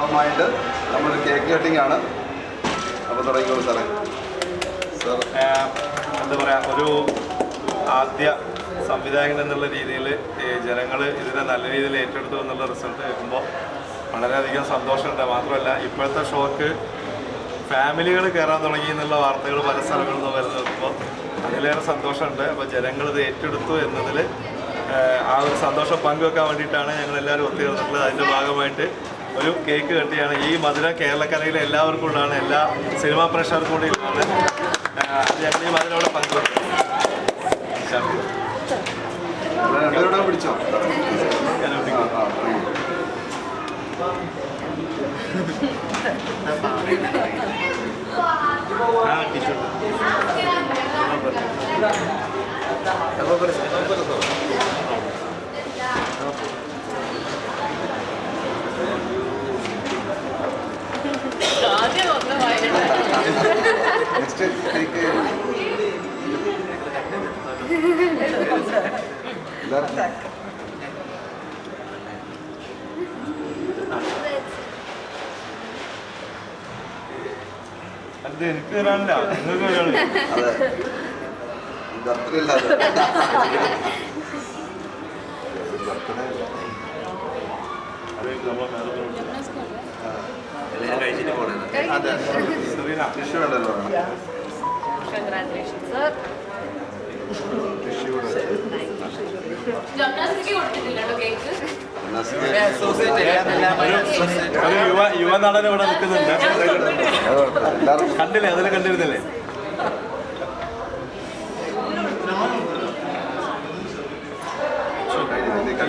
ഭാഗമായിട്ട് നമ്മളൊരു cake cutting ആണ്. അപ്പോൾ തുടങ്ങിക്കോളൂ സാറേ. സാർ. എന്താ പറയുക ഒരു ആദ്യ സംവിധായകൻ എന്നുള്ള രീതിയിൽ ജനങ്ങൾ ഇതിനെ നല്ല രീതിയിൽ ഏറ്റെടുത്തു എന്നുള്ള റിസൾട്ട് കേൾക്കുമ്പോൾ വളരെയധികം സന്തോഷമുണ്ട്. മാത്രമല്ല ഇപ്പോഴത്തെ ഷോക്ക് ഫാമിലികൾ കയറാൻ തുടങ്ങി എന്നുള്ള വാർത്തകൾ പല സ്ഥലങ്ങളിൽ നിന്ന് വരുന്നപ്പോൾ അതിലേറെ സന്തോഷമുണ്ട്. അപ്പോൾ ജനങ്ങൾ ഇത് ഏറ്റെടുത്തു എന്നതിൽ ആ ഒരു സന്തോഷം പങ്കുവെക്കാൻ വേണ്ടിയിട്ടാണ് ഞങ്ങൾ എല്ലാവരും ഒത്തുചേർന്നിട്ടുള്ളത്. അതിന്റെ ഭാഗമായിട്ട് ഒരു കേക്ക് കെട്ടിയാണ്. ഈ മധുര കേരളക്കരയിലെ എല്ലാവർക്കും ഉള്ളതാണ് എല്ലാ സിനിമാ പ്രേക്ഷകർക്കും കൂടി ഉള്ളതാണ് ഞങ്ങൾ ഈ മധുരം പങ്കുവെക്കും പിടിച്ചോ ആ, ആ, തുടങ്ങി. ആ കിഷോർ നെക്സ്റ്റ് കേക്ക് എല്ലാവർക്കും അത് എനിക്ക് തരാനില്ല. നിങ്ങൾക്ക് മേലെ കഴിച്ചിട്ട് പോണേ. അതെ. ടിഷ്യൂ ഉണ്ടല്ലോ ജംനാസ്റ്റിക് കൊടുത്തിട്ടില്ലല്ലോ കേക്ക് ഒരു യുവ യുവനടൻ ഇവിടെ നിൽക്കുന്നുണ്ട്. കണ്ടില്ലേ? അതിൽ കണ്ടിരുന്നില്ലേ? Thank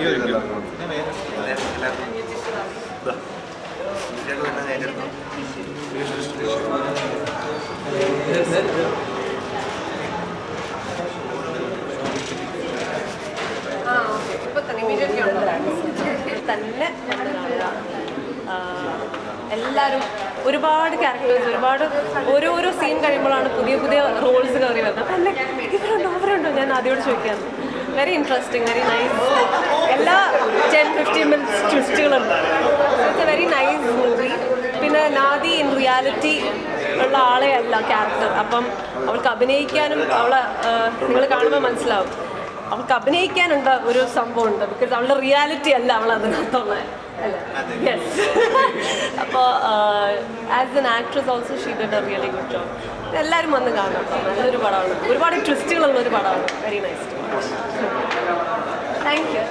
എല്ലാവർക്കും ഇപ്പൊ തന്നെ എല്ലാവരും ഒരുപാട് ക്യാരക്ടേഴ്സ് ഒരുപാട് ഓരോരോ സീൻ കഴിയുമ്പോഴാണ് പുതിയ പുതിയ റോൾസ് കയറി വരുന്നത്. അപ്പം ഇവരുണ്ടോ? അവരുണ്ടോ? ഞാൻ ആദ്യമോട് ചോദിക്കാറ് വെരി ഇൻട്രസ്റ്റിംഗ് വെരി നൈസ് എല്ലാ ten fifteen minutes ട്വിസ്റ്റുകളുണ്ട് it's a very nice movie പിന്നെ നാദി ഇൻ റിയാലിറ്റി ഉള്ള ആളെ അല്ല ക്യാരക്ടർ അപ്പം അവൾക്ക് അഭിനയിക്കാനും അവളെ നിങ്ങൾ കാണുമ്പോൾ മനസ്സിലാവും. അവൾക്ക് അഭിനയിക്കാനുണ്ട് ഒരു സംഭവം ഉണ്ട് ബിക്കോസ് അവളുടെ റിയാലിറ്റി അല്ല അവൾ അതിനകത്തുള്ള. യെസ് അപ്പോൾ as an actress also she did a really good job എല്ലാവരും വന്ന് കാണാം നല്ലൊരു പടമാണ്. ഒരുപാട് ട്വിസ്റ്റുകളുള്ള ഒരു പടമാണ്. Very nice thank you